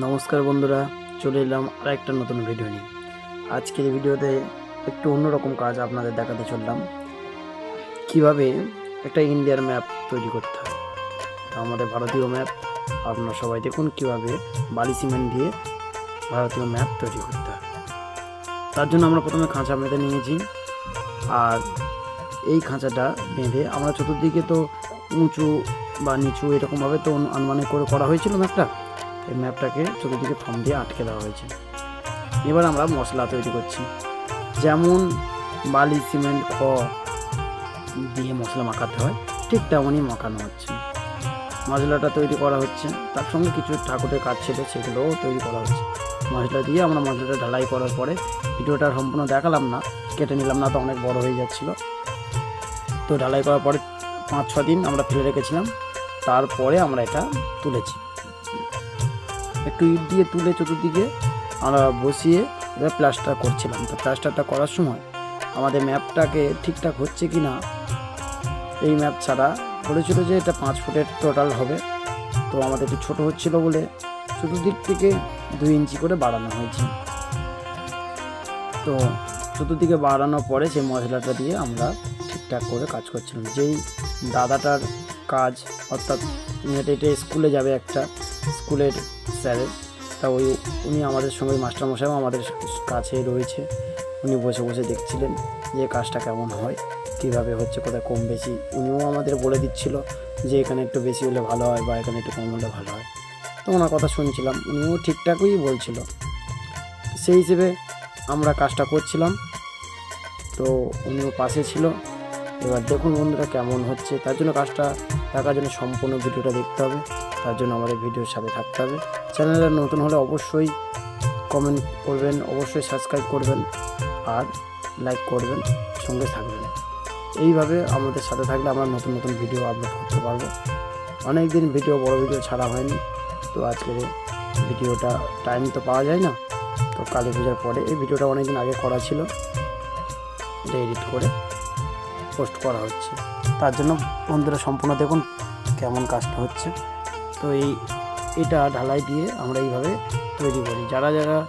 নমস্কার বন্ধুরা, চলে এলাম আর একটা নতুন ভিডিও নিয়ে। আজকের ভিডিওতে একটু অন্যরকম কাজ আপনাদের দেখাতে চললাম। কীভাবে একটা ইন্ডিয়ার ম্যাপ তৈরি করতে হয়? আমাদের ভারতীয় ম্যাপ আপনারা সবাই দেখুন কীভাবে বালি সিমেন্ট দিয়ে ভারতীয় ম্যাপ তৈরি করতে হয়। তার জন্য আমরা প্রথমে খাঁচা বেঁধে নিয়েছি। আর এই খাঁচাটা বেঁধে আমরা চতুর্দিকে তো উঁচু বা নিচু এরকমভাবে তো অনুমানে করে করা হয়েছিল ম্যাপটা এই ম্যাপটাকে চতুর্দিকে ফর্ম দিয়ে আটকে দেওয়া হয়েছে। এবার আমরা মশলা তৈরি করছি। যেমন বালি, সিমেন্ট, খ দিয়ে মশলা মাখাতে হয়, ঠিক তেমনই মাখানো হচ্ছে। মশলাটা তৈরি করা হচ্ছে। তার সঙ্গে কিছু ঠাকুরের কাজ ছিল, সেগুলোও তৈরি করা হচ্ছে। মশলা দিয়ে আমরা মশলাটা ঢালাই করার পরে ভিডিওটা সম্পূর্ণ দেখালাম না, কেটে নিলাম না, তো অনেক বড় হয়ে যাচ্ছিল। তো ঢালাই করার পরে পাঁচ ছ দিন আমরা ফেলে রেখেছিলাম। তারপরে আমরা এটা তুলেছি। একটু ইট দিয়ে তুলে চতুর্দিকে আমরা বসিয়ে এবার প্লাস্টার করছিলাম। তো প্লাস্টারটা করার সময় আমাদের ম্যাপটাকে ঠিকঠাক হচ্ছে কি না, এই ম্যাপ ছাড়া বলেছিল যে এটা পাঁচ ফুটের টোটাল হবে। তো আমাদের একটু ছোটো হচ্ছিল বলে চতুর্দিক থেকে দুই ইঞ্চি করে বাড়ানো হয়েছে। তো চতুর্দিকে বাড়ানোর পরে সেই মশলাটা দিয়ে আমরা ঠিকঠাক করে কাজ করছিলাম। যেই দাদাটার কাজ অর্থাৎ এটা স্কুলে যাবে একটা স্কুলের স্যারের তা ওই উনি আমাদের সঙ্গে মাস্টারমশাইও আমাদের কাছে রয়েছে। উনি বসে বসে দেখছিলেন যে কাজটা কেমন হয়, কীভাবে হচ্ছে, কোথায় কম বেশি। উনিও আমাদের বলে দিচ্ছিল যে এখানে একটু বেশি হলে ভালো হয় বা এখানে একটু কম হলে ভালো হয়। তো ওনার কথা শুনছিলাম, উনিও ঠিকঠাকই বলছিল। সেই হিসেবে আমরা কাজটা করছিলাম। তো উনিও পাশে ছিল। এবার দেখুন বন্ধুরা কেমন হচ্ছে, তার জন্য কাজটা দেখার জন্য সম্পূর্ণ ভিডিওটা দেখতে হবে। তার জন্য আমাদের ভিডিওর সাথে থাকতে হবে। চ্যানেলটা নতুন হলে অবশ্যই কমেন্ট করবেন, অবশ্যই সাবস্ক্রাইব করবেন আর লাইক করবেন, সঙ্গে থাকবেন। এইভাবে আমাদের সাথে থাকলে আমরা নতুন নতুন ভিডিও আপলোড করতে পারব। অনেক দিন ভিডিও বড় ভিডিও ছাড়া হয়নি। তো আজকের ভিডিওটা টাইম তো পাওয়া যায় না। তো কালী পূজার পরে এই ভিডিওটা অনেক দিন আগে করা ছিল। এটা এডিট করে পোস্ট করা হচ্ছে। তার জন্য বন্ধুরা সম্পূর্ণ দেখুন কেমন কাজটা হচ্ছে। তো এই, এটা ঢালাই দিয়ে আমরা এইভাবে তৈরি করি। যারা যারা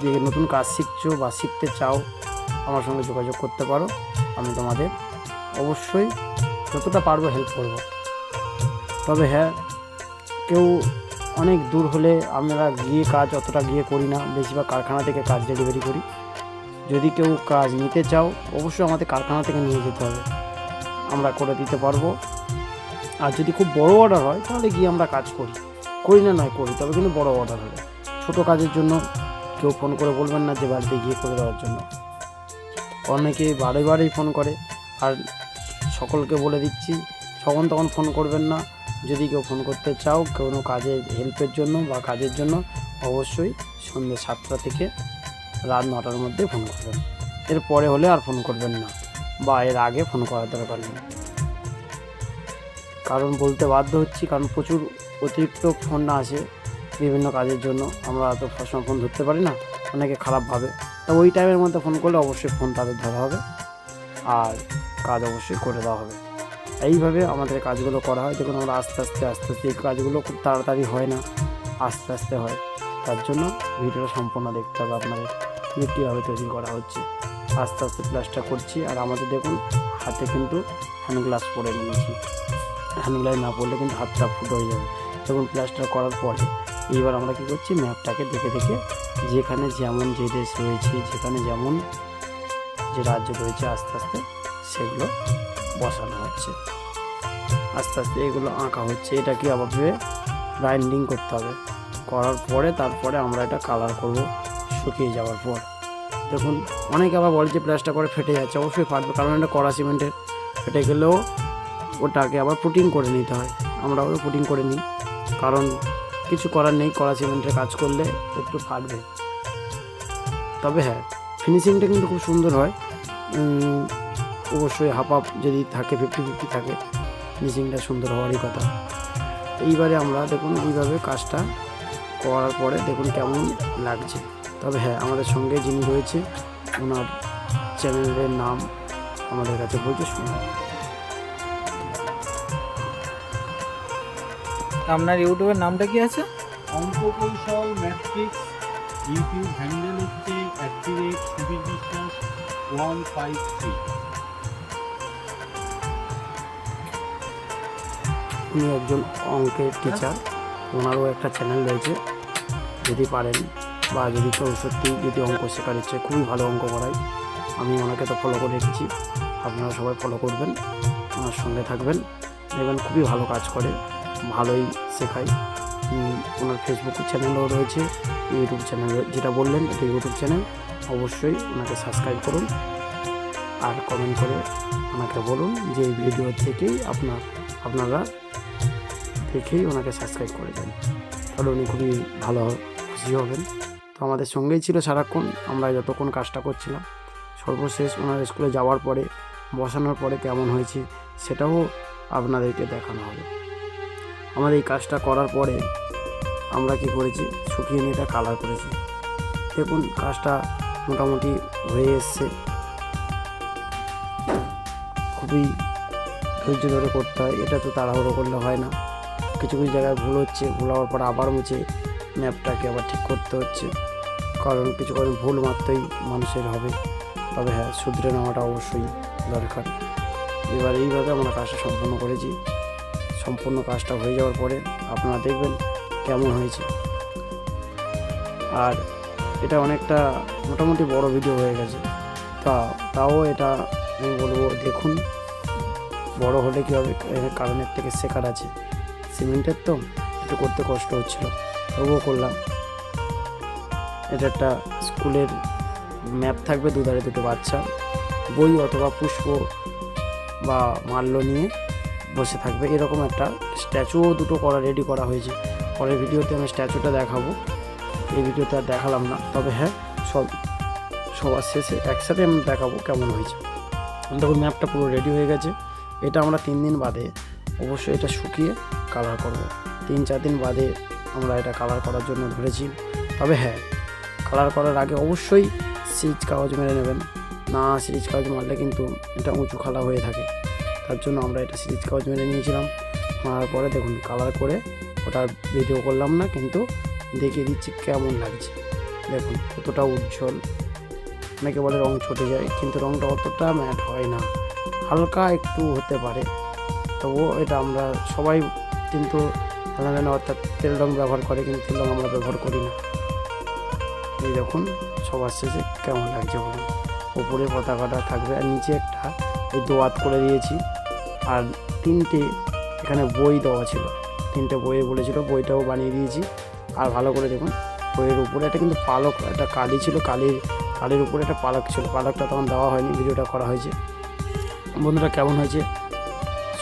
যে নতুন কাজ শিখছো বা শিখতে চাও, আমার সঙ্গে যোগাযোগ করতে পারো। আমি তোমাদের অবশ্যই যতটা পারব হেল্প করব। তবে হ্যাঁ কেউ অনেক দূর হলে আমরা গিয়ে কাজ অতটা গিয়ে করি না। বেশিরভাগ কারখানা থেকে কাজ ডেলিভারি করি। যদি কেউ কাজ নিতে চাও, অবশ্যই আমাদের কারখানা থেকে নিয়ে যেতে হবে। আমরা করে দিতে পারব। আর যদি খুব বড় অর্ডার হয়, তাহলে গিয়ে আমরা কাজ করি। করি না, নয় করি, তবে কিন্তু বড় অর্ডার হলে ছোটো কাজের জন্য কেউ ফোন করে বলবেন না যে বাড়িতে গিয়ে করে দেওয়ার জন্য। অনেকে বারে বারেই ফোন করে। আর সকলকে বলে দিচ্ছি, তখন তখন ফোন করবেন না। যদি কেউ ফোন করতে চাও, কোনো কাজের হেল্পের জন্য বা কাজের জন্য, অবশ্যই সন্ধ্যে সাতটা থেকে রাত নটার মধ্যে ফোন করবেন। এর পরে হলে আর ফোন করবেন না বা এর আগে ফোন করার দরকার নেই। কারণ বলতে বাধ্য হচ্ছি, কারণ প্রচুর অতিরিক্ত ফোন না আসে বিভিন্ন কাজের জন্য। আমরা তো সবসময় ফোন ধরতে পারি না, অনেকে খারাপ ভাবে। তা ওই টাইমের মধ্যে ফোন করলে অবশ্যই ফোন তাদের ধরা হবে আর কাজ অবশ্যই করে দেওয়া হবে। এইভাবে আমাদের কাজগুলো করা হয়। দেখুন, আমরা আস্তে আস্তে আস্তে আস্তে এই কাজগুলো খুব তাড়াতাড়ি হয় না, আস্তে আস্তে হয়। তার জন্য ভিডিওটা সম্পূর্ণ দেখতে হবে আপনাদের। যে কীভাবে তৈরি করা হচ্ছে। আস্তে আস্তে প্লাসটা করছি আর আমাদের দেখুন, হাতে কিন্তু হ্যান্ড গ্লাস পরে নিয়েছি। হ্যান্ড গ্লাস না পড়লে কিন্তু হাতটা ফুটো হয়ে যাবে। দেখুন প্লাস্টার করার পরে এইবার আমরা কী করছি, ম্যাপটাকে দেখে দেখে যেখানে যেমন যে দেশ রয়েছে, যেখানে যেমন যে রাজ্য রয়েছে, আস্তে আস্তে সেগুলো বসানো হচ্ছে। আস্তে আস্তে এগুলো আঁকা হচ্ছে। এটা কি আবার গ্রাইন্ডিং করতে হবে। করার পরে তারপরে আমরা এটা কালার করব। শুকিয়ে যাওয়ার পর। দেখুন, অনেকে আবার বলে যে প্লাস্টার করে ফেটে যাচ্ছে। অবশ্যই ফাটবে, কারণ এটা কড়া সিমেন্টের ফেটে গেলেও ওটাকে আবার পুটিং করে নিতে হয়। আমরা ওই পুটিং করে নিই, কারণ কিছু করার নেই, কড়া সিমেন্টের কাজ করলে একটু ফাটবে। তবে হ্যাঁ ফিনিশিংটা কিন্তু খুব সুন্দর হয়। অবশ্যই হাফ আপ যদি থাকে ফিফটি ফিফটি থাকে, ফিনিশিংটা সুন্দর হওয়ারই কথা। এইবারে আমরা দেখুন এইভাবে কাজটা করার পরে দেখুন কেমন লাগছে। তবে হ্যাঁ আমাদের সঙ্গে যিনি রয়েছে ওনার চ্যানেলের নাম আমাদের কাছে বলছে শুনুন। আপনার ইউটিউবের নামটা কি আছে? অঙ্ক কৌশল ম্যাট্রিক্স ইউটিউব হ্যান্ডেল হচ্ছে at the rate Subir Biswas one five three উনি একজন অঙ্কের টিচার ওনারও একটা চ্যানেল রয়েছে যদি পারেন। বা যদি কেউ সত্যি যদি অঙ্ক শেখার ইচ্ছে, খুবই ভালো অঙ্ক করায়, আমি ওনাকে তো ফলো করে রেখেছি আপনারা সবাই ফলো করবেন, ওনার সঙ্গে থাকবেন। দেখবেন খুবই ভালো কাজ করে, ভালোই শেখায়। ওনার ফেসবুক চ্যানেলও রয়েছে ইউটিউব চ্যানেল যেটা বললেন, এটা ইউটিউব চ্যানেল অবশ্যই ওনাকে সাবস্ক্রাইব করুন। আর কমেন্ট করে ওনাকে বলুন যে এই ভিডিও থেকেই আপনার, আপনারা দেখেই ওনাকে সাবস্ক্রাইব করে দেন। তাহলে উনি খুবই ভালো খুশি হবেন। তো আমাদের সঙ্গেই ছিল সারাক্ষণ, আমরা যতক্ষণ কাজটা করছিলাম। সর্বশেষ ওনার স্কুলে যাওয়ার পরে, বসানোর পরে কেমন হয়েছে সেটাও আপনাদেরকে দেখানো হবে। আমাদের এই কাজটা করার পরে আমরা কি করেছি, শুকিয়ে নিয়ে এটা কালার করেছি। দেখুন, কাজটা মোটামুটি হয়ে এসছে। খুবই ধৈর্য ধরে করতে হয়, এটা তো তাড়াহুড়ো করলে হয় না। কিছু কিছু জায়গায় ভুল হচ্ছে, ভুল হওয়ার পর আবার মুছে, ম্যাপটাকে আবার ঠিক করতে হচ্ছে। কারণ কিছু কারণ ভুল মাত্রই মানুষের হবে। তবে হ্যাঁ শুধরে নেওয়াটা অবশ্যই দরকার। এবার এইভাবে আমরা কাজটা সম্পূর্ণ করেছি। সম্পূর্ণ কাজটা হয়ে যাওয়ার পরে আপনারা দেখবেন কেমন হয়েছে। আর এটা অনেকটা মোটামুটি বড় ভিডিও হয়ে গেছে। তা, তাও এটা আমি বলব দেখুন, বড় হলে কী হবে? কারণের থেকে শেখার আছে। সিমেন্টের তো একটু করতে কষ্ট হচ্ছিল, তবুও করলাম। এটা একটা স্কুলের ম্যাপ থাকবে দুধারে দুটো বাচ্চা, বই অথবা পুষ্প বা মাল্য নিয়ে বসে থাকবে। এরকম একটা স্ট্যাচুও দুটো করা রেডি করা হয়েছে। পরের ভিডিওতে আমি স্ট্যাচুটা দেখাবো। এই ভিডিওতে আর দেখালাম না, তবে হ্যাঁ সব, সবার শেষে একসাথে আমি দেখাবো কেমন হয়েছে। দেখুন ম্যাপটা পুরো রেডি হয়ে গেছে। এটা আমরা তিন দিন বাদে অবশ্যই এটা শুকিয়ে কালার করব। তিন, চার দিন বাদে আমরা এটা কালার করার জন্য ধরেছি। তবে হ্যাঁ কালার করার আগে অবশ্যই সিরিজ কাগজ মেরে নেবেন। না সিরিজ কাগজ মারলে কিন্তু এটা উঁচু খালা হয়ে থাকে। তার জন্য আমরা এটা সিরিজ কাগজ মেরে নিয়েছিলাম। মারার পরে দেখুন কালার করে ওটা ভিডিও করলাম না, কিন্তু দেখিয়ে দিচ্ছি কেমন লাগছে। দেখুন কতটা উজ্জ্বল। অনেকে বলে রং ছুটে যায়, কিন্তু রংটা অতটা ম্যাট হয় না। হালকা একটু হতে পারে। তবুও এটা আমরা সবাই কিন্তু হেলামেলা অর্থাৎ তেল রং ব্যবহার করে, কিন্তু তেল রং আমরা ব্যবহার করি না। এই দেখুন, সবার শেষে কেমন লাগছে বলুন। উপরে পতাকাটা থাকবে আর নিচে একটা এই দোয়াত করে দিয়েছি। আর তিনটে এখানে বই দেওয়া ছিল। তিনটে বইয়ে বলেছিল, বইটাও বানিয়ে দিয়েছি। আর ভালো করে দেখুন, বইয়ের উপরে একটা কিন্তু পালক, একটা কালি ছিল, কালির কালির উপরে একটা পালক ছিল। পালকটা তখন দেওয়া হয়নি, ভিডিওটা করা হয়েছে। বন্ধুরা কেমন হয়েছে?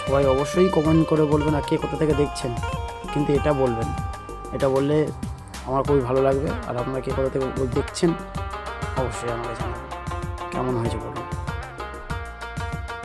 সবাই অবশ্যই কমেন্ট করে বলবেন আর কে কোথা থেকে দেখছেন। কিন্তু এটা বলবেন। এটা বললে আমার খুবই ভালো লাগবে। আর আপনারা কে কোথা থেকে দেখছেন, অবশ্যই আমাকে জানাবেন। কেমন হয়েছে বলুন